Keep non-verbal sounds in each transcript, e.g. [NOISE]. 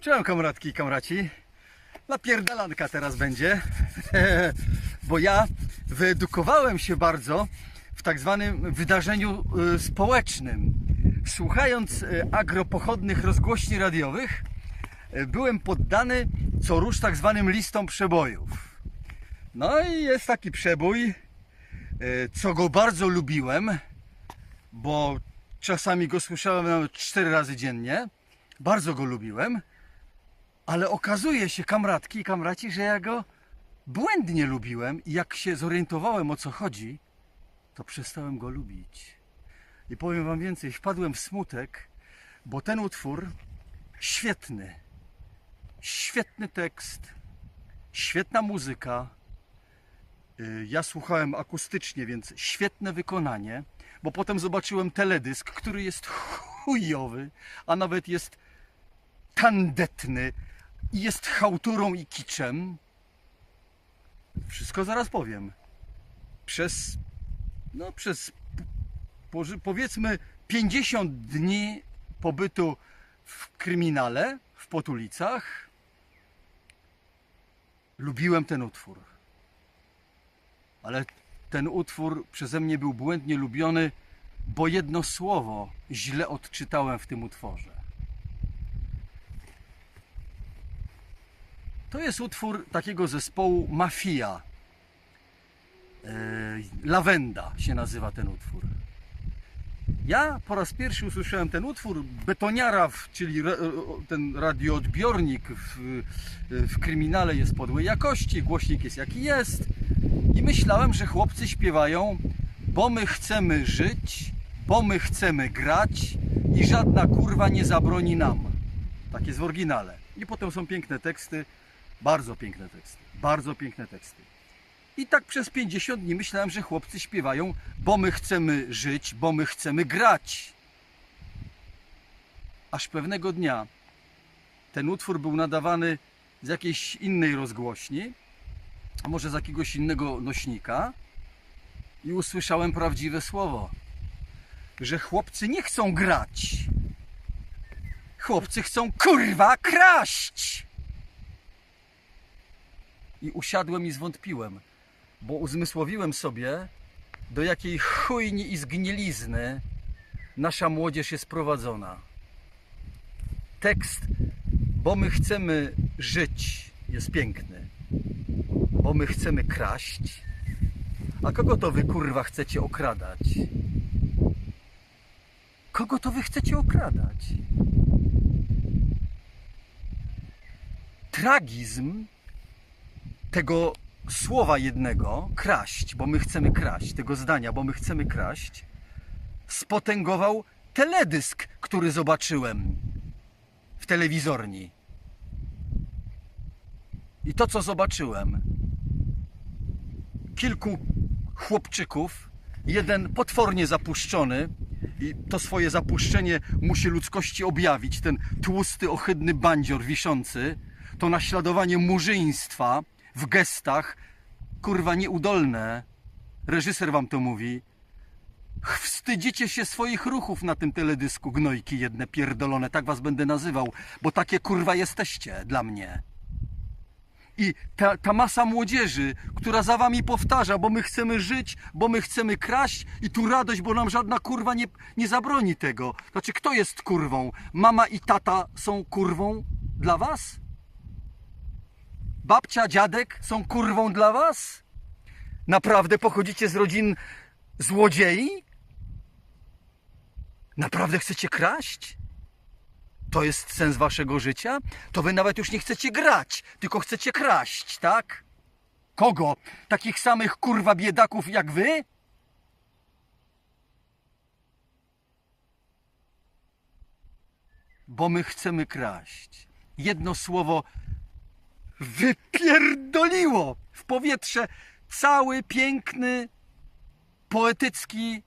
Cześć kamratki i kamraci. Napierdalanka teraz będzie, [LAUGHS] bo ja wyedukowałem się bardzo w tak zwanym wydarzeniu y, społecznym. Słuchając y, agropochodnych rozgłośni radiowych, y, byłem poddany co rusz tak zwanym listom przebojów. No i jest taki przebój, co go bardzo lubiłem, bo czasami go słyszałem nawet cztery razy dziennie. Bardzo go lubiłem. Ale okazuje się, kamratki i kamraci, że ja go błędnie lubiłem i jak się zorientowałem o co chodzi, to przestałem go lubić. I powiem wam więcej, wpadłem w smutek, bo ten utwór świetny, świetny tekst, świetna muzyka. Y, Ja słuchałem akustycznie, więc świetne wykonanie, bo potem zobaczyłem teledysk, który jest chujowy, a nawet jest tandetny jest chałturą i kiczem. Wszystko zaraz powiem. Przez, no przez po- powiedzmy 50 dni pobytu w kryminale, w Potulicach, lubiłem ten utwór. Ale ten utwór przeze mnie był błędnie lubiony, bo jedno słowo źle odczytałem w tym utworze. To jest utwór takiego zespołu Mafia. E, Lawenda się nazywa ten utwór. Ja po raz pierwszy usłyszałem ten utwór. Betoniara, czyli o- ten radioodbiornik w, w kryminale jest podłej jakości, głośnik jest jaki jest. I myślałem, że chłopcy śpiewają, bo my chcemy żyć, bo my chcemy grać i żadna kurwa nie zabroni nam. Tak jest w oryginale. I potem są piękne teksty, bardzo piękne teksty, bardzo piękne teksty. I tak przez 50 dni myślałem, że chłopcy śpiewają, bo my chcemy żyć, bo my chcemy grać. Aż pewnego dnia ten utwór był nadawany z jakiejś innej rozgłośni, a może z jakiegoś innego nośnika i usłyszałem prawdziwe słowo, że chłopcy nie chcą grać. Chłopcy chcą kurwa kraść. I usiadłem i zwątpiłem, bo uzmysłowiłem sobie, do jakiej chujni i zgnilizny nasza młodzież jest prowadzona. Tekst, bo my chcemy żyć, jest piękny. Bo my chcemy kraść. A kogo to wy kurwa chcecie okradać? Kogo to wy chcecie okradać? Tragizm tego słowa jednego, kraść, bo my chcemy kraść, tego zdania, bo my chcemy kraść, spotęgował teledysk, który zobaczyłem w telewizorni. I to, co zobaczyłem, kilku chłopczyków, jeden potwornie zapuszczony, i to swoje zapuszczenie musi ludzkości objawić, ten tłusty, ohydny bandzior wiszący, to naśladowanie murzyństwa w gestach, kurwa nieudolne. Reżyser wam to mówi. Wstydzicie się swoich ruchów na tym teledysku, gnojki jedne pierdolone, tak was będę nazywał, bo takie kurwa jesteście dla mnie. I ta, ta masa młodzieży, która za wami powtarza, bo my chcemy żyć, bo my chcemy kraść i tu radość, bo nam żadna kurwa nie, nie zabroni tego. Znaczy, kto jest kurwą? Mama i tata są kurwą dla was? Babcia, dziadek są kurwą dla was? Naprawdę pochodzicie z rodzin złodziei? Naprawdę chcecie kraść? To jest sens waszego życia? To wy nawet już nie chcecie grać, tylko chcecie kraść, tak? Kogo? Takich samych kurwa biedaków jak wy? Bo my chcemy kraść. Jedno słowo wypierdoliło w powietrze cały piękny, poetycki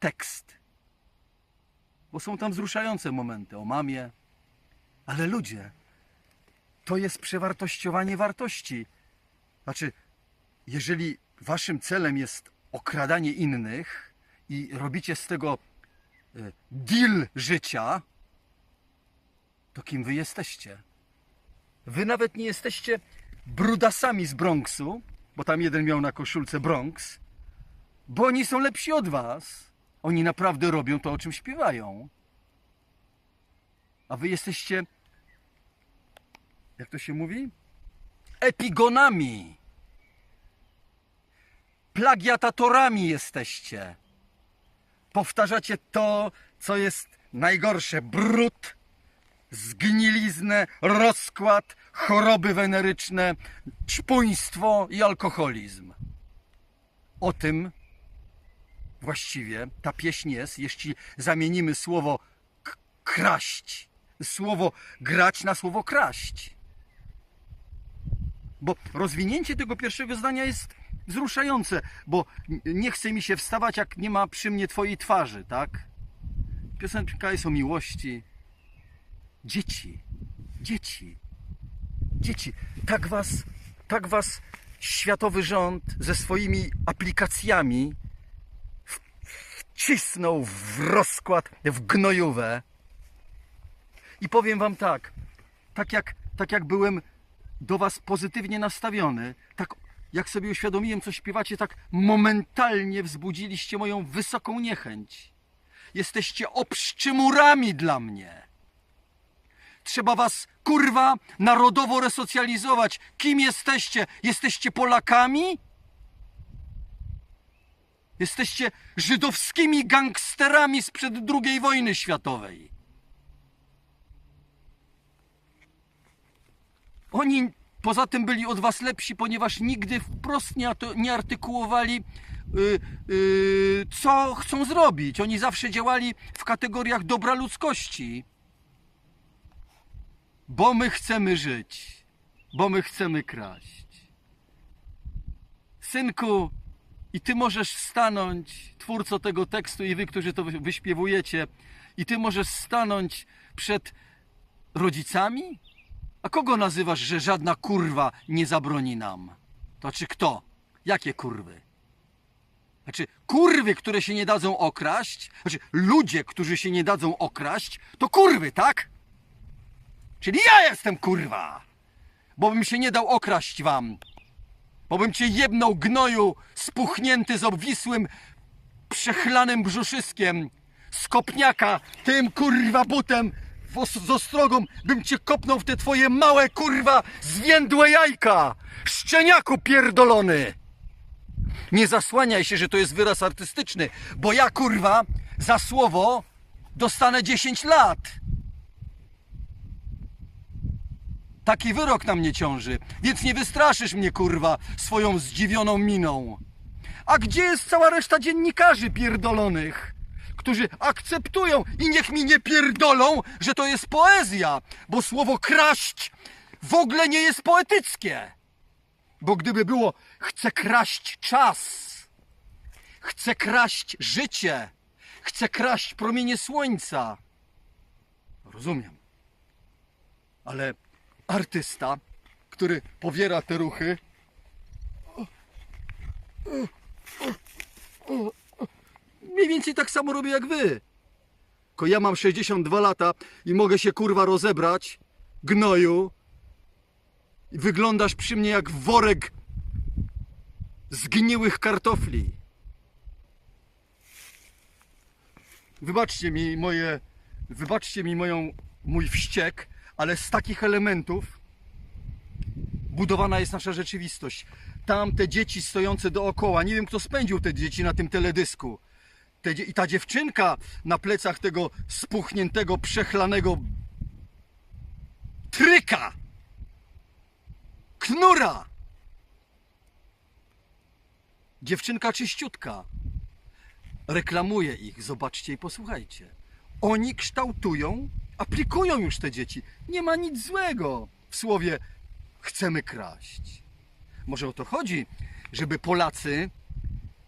tekst bo są tam wzruszające momenty o mamie. Ale ludzie, to jest przewartościowanie wartości. Znaczy, jeżeli waszym celem jest okradanie innych i robicie z tego e, deal życia, to kim wy jesteście? Wy nawet nie jesteście brudasami z Bronxu, bo tam jeden miał na koszulce Bronx, bo oni są lepsi od was. Oni naprawdę robią to, o czym śpiewają. A wy jesteście, jak to się mówi? Epigonami. Plagiatatorami jesteście. Powtarzacie to, co jest najgorsze. Brud, zgniliznę, rozkład, choroby weneryczne, ćpuństwo i alkoholizm. O tym właściwie ta pieśń jest, jeśli zamienimy słowo kraść, słowo grać na słowo kraść. Bo rozwinięcie tego pierwszego zdania jest wzruszające, bo nie chce mi się wstawać, jak nie ma przy mnie twojej twarzy, tak? Piosenka jest o miłości. Dzieci, dzieci, dzieci. Tak was, tak was światowy rząd ze swoimi aplikacjami wcisnął w rozkład, w gnojówę. I powiem wam tak, tak jak, tak jak byłem do was pozytywnie nastawiony, tak jak sobie uświadomiłem, co śpiewacie, tak momentalnie wzbudziliście moją wysoką niechęć. Jesteście obszczymurami dla mnie. Trzeba was, kurwa, narodowo resocjalizować. Kim jesteście? Jesteście Polakami? Jesteście żydowskimi gangsterami sprzed II wojny światowej. Oni poza tym byli od was lepsi, ponieważ nigdy wprost nie, nie artykułowali, y, y, co chcą zrobić. Oni zawsze działali w kategoriach dobra ludzkości. Bo my chcemy żyć, bo my chcemy kraść. Synku, i ty możesz stanąć, twórco tego tekstu, i wy, którzy to wy- wyśpiewujecie, i ty możesz stanąć przed rodzicami? A kogo nazywasz, że żadna kurwa nie zabroni nam? To czy kto? Jakie kurwy? Znaczy, kurwy, które się nie dadzą okraść, znaczy ludzie, którzy się nie dadzą okraść, to kurwy, tak? Czyli ja jestem kurwa! Bo bym się nie dał okraść wam. Bo bym cię jebnął gnoju spuchnięty z obwisłym, przechlanym brzuszyskiem z kopniaka, tym kurwa butem w z ostrogą bym cię kopnął w te twoje małe kurwa zwiędłe jajka! Szczeniaku pierdolony! Nie zasłaniaj się, że to jest wyraz artystyczny, bo ja kurwa za słowo dostanę 10 lat. Taki wyrok na mnie ciąży, więc nie wystraszysz mnie, kurwa, swoją zdziwioną miną. A gdzie jest cała reszta dziennikarzy pierdolonych, którzy akceptują i niech mi nie pierdolą, że to jest poezja, bo słowo kraść w ogóle nie jest poetyckie. Bo gdyby było chcę kraść czas, chcę kraść życie, chcę kraść promienie słońca. Rozumiem. Ale artysta, który powiera te ruchy, mniej więcej tak samo robię jak wy. Tylko ja mam 62 lata i mogę się kurwa rozebrać, gnoju, i wyglądasz przy mnie jak worek zgniłych kartofli. Wybaczcie mi moje, wybaczcie mi moją, mój wściek, ale z takich elementów budowana jest nasza rzeczywistość. Tam te dzieci stojące dookoła, nie wiem kto spędził te dzieci na tym teledysku. Te, I ta dziewczynka na plecach tego spuchniętego, przechlanego tryka, knura. Dziewczynka czyściutka. Reklamuje ich, zobaczcie i posłuchajcie. Oni kształtują, aplikują już te dzieci. Nie ma nic złego w słowie chcemy kraść. Może o to chodzi, żeby Polacy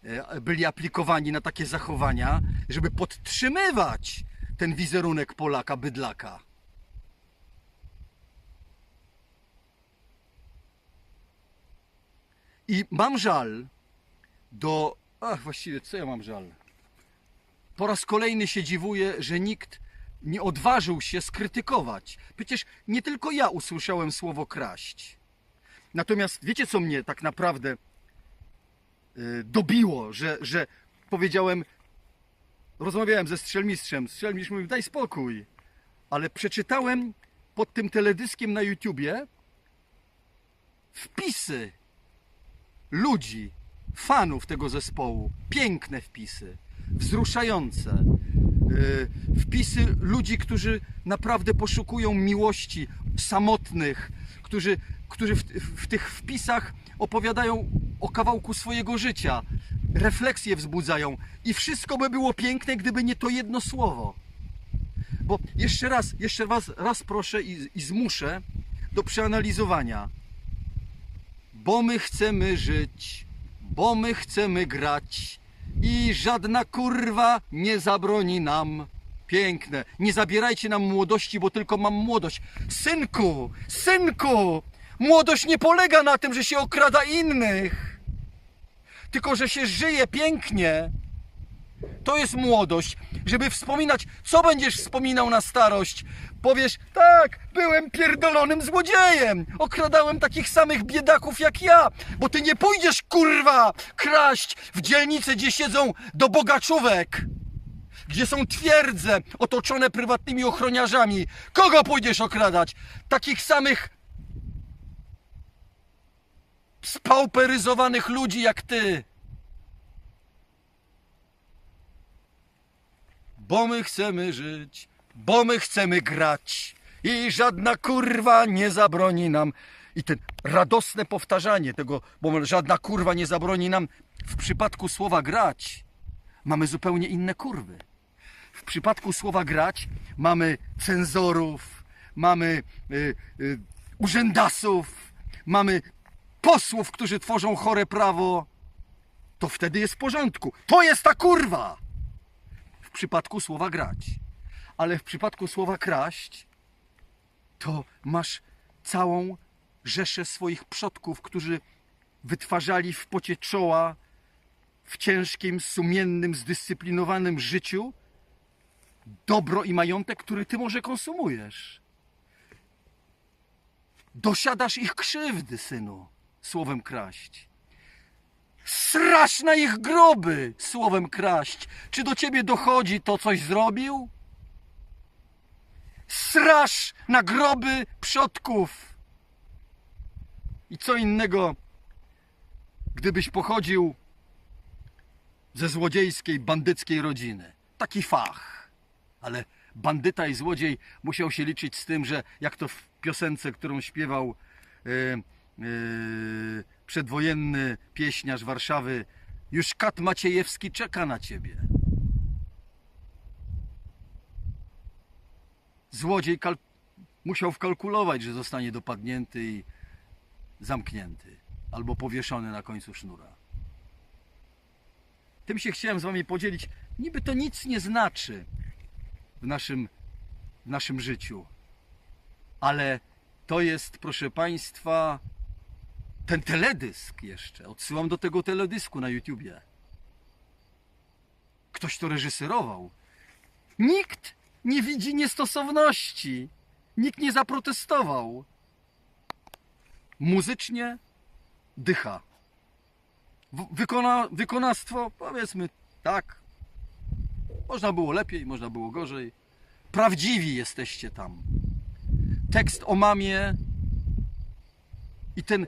e, byli aplikowani na takie zachowania, żeby podtrzymywać ten wizerunek Polaka bydlaka. I mam żal do. Ach, właściwie co ja mam żal? Po raz kolejny się dziwuję, że nikt nie odważył się skrytykować. Przecież nie tylko ja usłyszałem słowo kraść. Natomiast wiecie, co mnie tak naprawdę y, dobiło, że, że powiedziałem, rozmawiałem ze strzelmistrzem, strzelmistrz mówił, daj spokój, ale przeczytałem pod tym teledyskiem na YouTubie wpisy ludzi, fanów tego zespołu. Piękne wpisy, wzruszające. Yy, Wpisy ludzi, którzy naprawdę poszukują miłości, samotnych, którzy, którzy w, w tych wpisach opowiadają o kawałku swojego życia, refleksje wzbudzają. I wszystko by było piękne, gdyby nie to jedno słowo. Bo jeszcze raz, jeszcze was raz proszę i, i zmuszę do przeanalizowania. Bo my chcemy żyć, bo my chcemy grać i żadna kurwa nie zabroni nam. Piękne. Nie zabierajcie nam młodości, bo tylko mam młodość. Synku, synku, młodość nie polega na tym, że się okrada innych, tylko że się żyje pięknie. To jest młodość, żeby wspominać, co będziesz wspominał na starość. Powiesz, tak, byłem pierdolonym złodziejem, okradałem takich samych biedaków jak ja, bo ty nie pójdziesz, kurwa, kraść w dzielnicy, gdzie siedzą do bogaczówek, gdzie są twierdze otoczone prywatnymi ochroniarzami. Kogo pójdziesz okradać? Takich samych spauperyzowanych ludzi jak ty. Bo my chcemy żyć, bo my chcemy grać i żadna kurwa nie zabroni nam. I ten radosne powtarzanie tego, bo żadna kurwa nie zabroni nam w przypadku słowa grać. Mamy zupełnie inne kurwy. W przypadku słowa grać mamy cenzorów, mamy y, y, urzędasów, mamy posłów, którzy tworzą chore prawo. To wtedy jest w porządku. To jest ta kurwa! Przypadku słowa grać. Ale w przypadku słowa kraść, to masz całą rzeszę swoich przodków, którzy wytwarzali w pocie czoła, w ciężkim, sumiennym, zdyscyplinowanym życiu dobro i majątek, który ty może konsumujesz. Dosiadasz ich krzywdy, synu, słowem kraść. Srasz na ich groby, słowem kraść. Czy do ciebie dochodzi to, coś zrobił? Srasz na groby przodków. I co innego, gdybyś pochodził ze złodziejskiej, bandyckiej rodziny. Taki fach. Ale bandyta i złodziej musiał się liczyć z tym, że jak to w piosence, którą śpiewał yy, przedwojenny pieśniarz Warszawy, już kat Maciejewski czeka na ciebie. Złodziej musiał wkalkulować, że zostanie dopadnięty i zamknięty albo powieszony na końcu sznura. Tym się chciałem z wami podzielić. Niby to nic nie znaczy w naszym, w naszym życiu, ale to jest, proszę Państwa, ten teledysk jeszcze. Odsyłam do tego teledysku na YouTubie. Ktoś to reżyserował. Nikt nie widzi niestosowności. Nikt nie zaprotestował. Muzycznie dycha. Wykona, wykonawstwo, powiedzmy tak. Można było lepiej, można było gorzej. Prawdziwi jesteście tam. Tekst o mamie i ten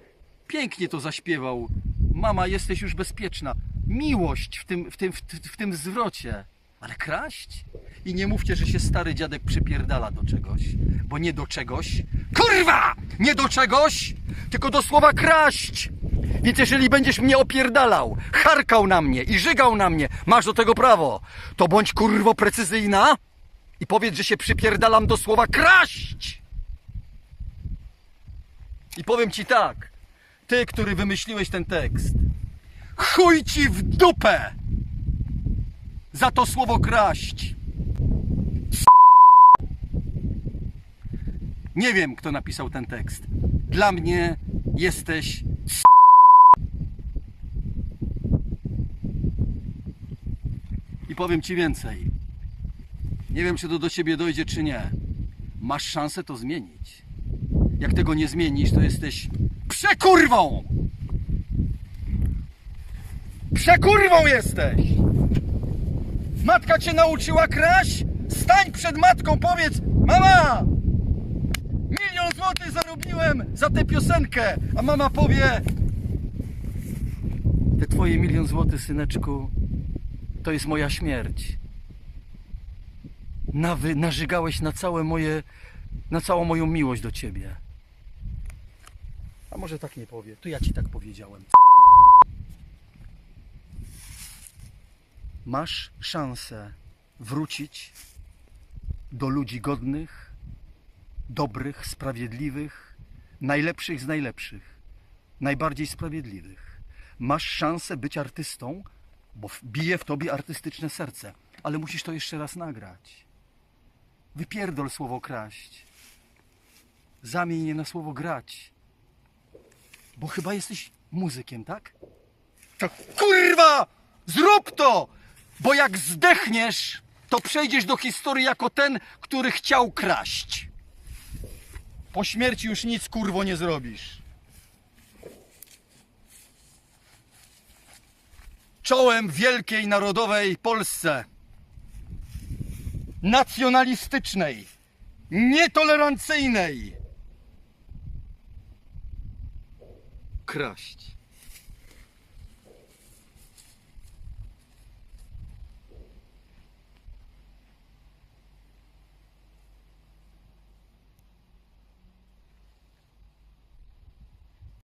pięknie to zaśpiewał. Mama, jesteś już bezpieczna. Miłość w tym, w tym, w, w tym zwrocie. Ale kraść? I nie mówcie, że się stary dziadek przypierdala do czegoś. Bo nie do czegoś. Kurwa! Nie do czegoś, tylko do słowa kraść. Więc jeżeli będziesz mnie opierdalał, charkał na mnie i żygał na mnie, masz do tego prawo, to bądź kurwo precyzyjna i powiedz, że się przypierdalam do słowa kraść. I powiem ci tak, ty, który wymyśliłeś ten tekst, chuj ci w dupę za to słowo kraść. Nie wiem, kto napisał ten tekst. Dla mnie jesteś I powiem ci więcej. Nie wiem, czy to do ciebie dojdzie, czy nie. Masz szansę to zmienić. Jak tego nie zmienisz, to jesteś przekurwą! Przekurwą jesteś! Matka cię nauczyła kraść? Stań przed matką, powiedz: Mama! Milion złotych zarobiłem za tę piosenkę! A mama powie: Te twoje milion złotych, syneczku, to jest moja śmierć. Nawy, narzygałeś na całe moje, na całą moją miłość do ciebie. Może tak nie powie? To ja ci tak powiedziałem. Masz szansę wrócić do ludzi godnych, dobrych, sprawiedliwych, najlepszych z najlepszych, najbardziej sprawiedliwych. Masz szansę być artystą, bo bije w tobie artystyczne serce, ale musisz to jeszcze raz nagrać. Wypierdol słowo kraść. Zamień je na słowo grać. Bo chyba jesteś muzykiem, tak? To kurwa! Zrób to! Bo jak zdechniesz, to przejdziesz do historii jako ten, który chciał kraść. Po śmierci już nic kurwo nie zrobisz. Czołem wielkiej narodowej Polsce. Nacjonalistycznej, nietolerancyjnej. Kraść.